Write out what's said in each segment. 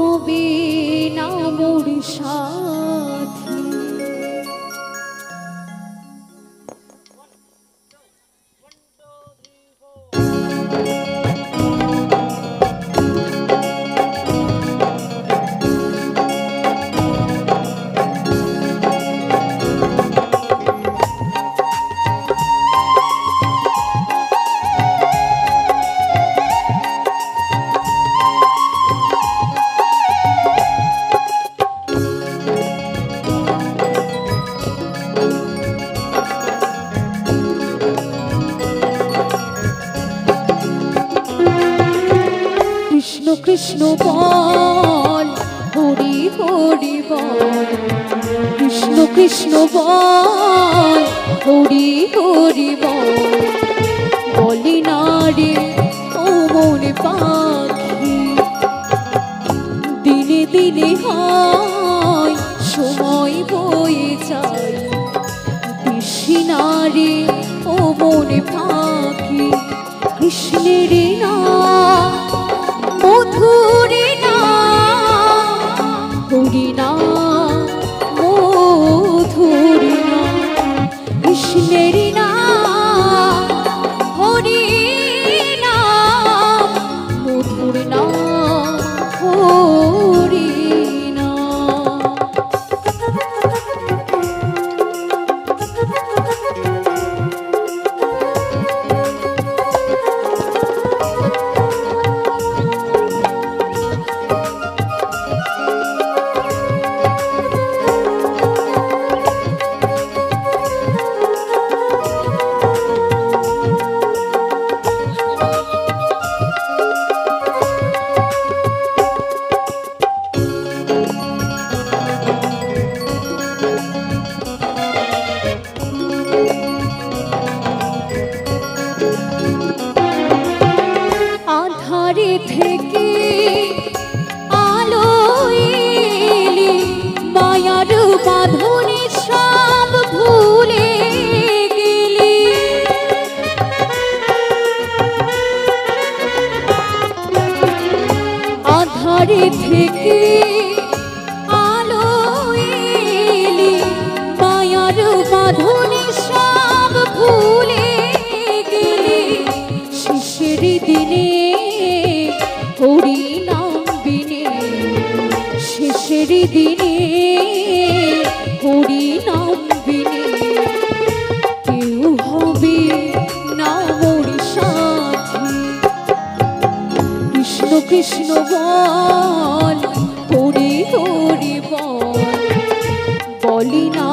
হবে না মোর সাথী বল, হরি হরি বল। কৃষ্ণ কৃষ্ণ বল, হরি হরি বল। বলি না ও মনে পাখি। দিনে দিনে হয়, সময় বয়ে যায়। না ও মনে পাখি। কৃষ্ণের না থেকে কৃষ্ণ বল হরি হরি বল বলি না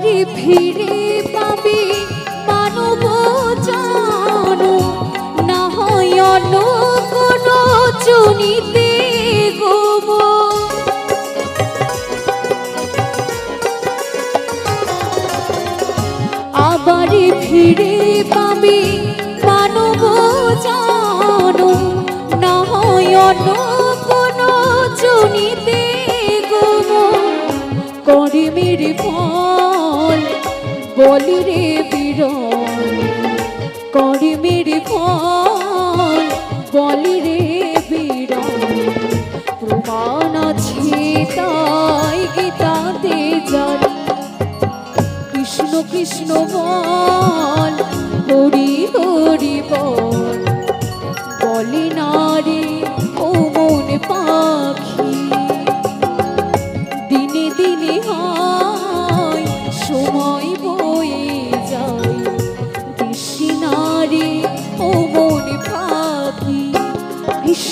আবার ফিরে পাবি মানব জানো। না হয় অন্য কোনো চুনিতে আবার ফিরে পাবি মানব জানো। না হয় অন্য কোনো চুনিতে গোব। করে মেরে ফল বলি রে বীর করিমের ফল বলিরে বীর প্রমাণ আছে তাই গীতাতে জানি, কৃষ্ণ কৃষ্ণ বল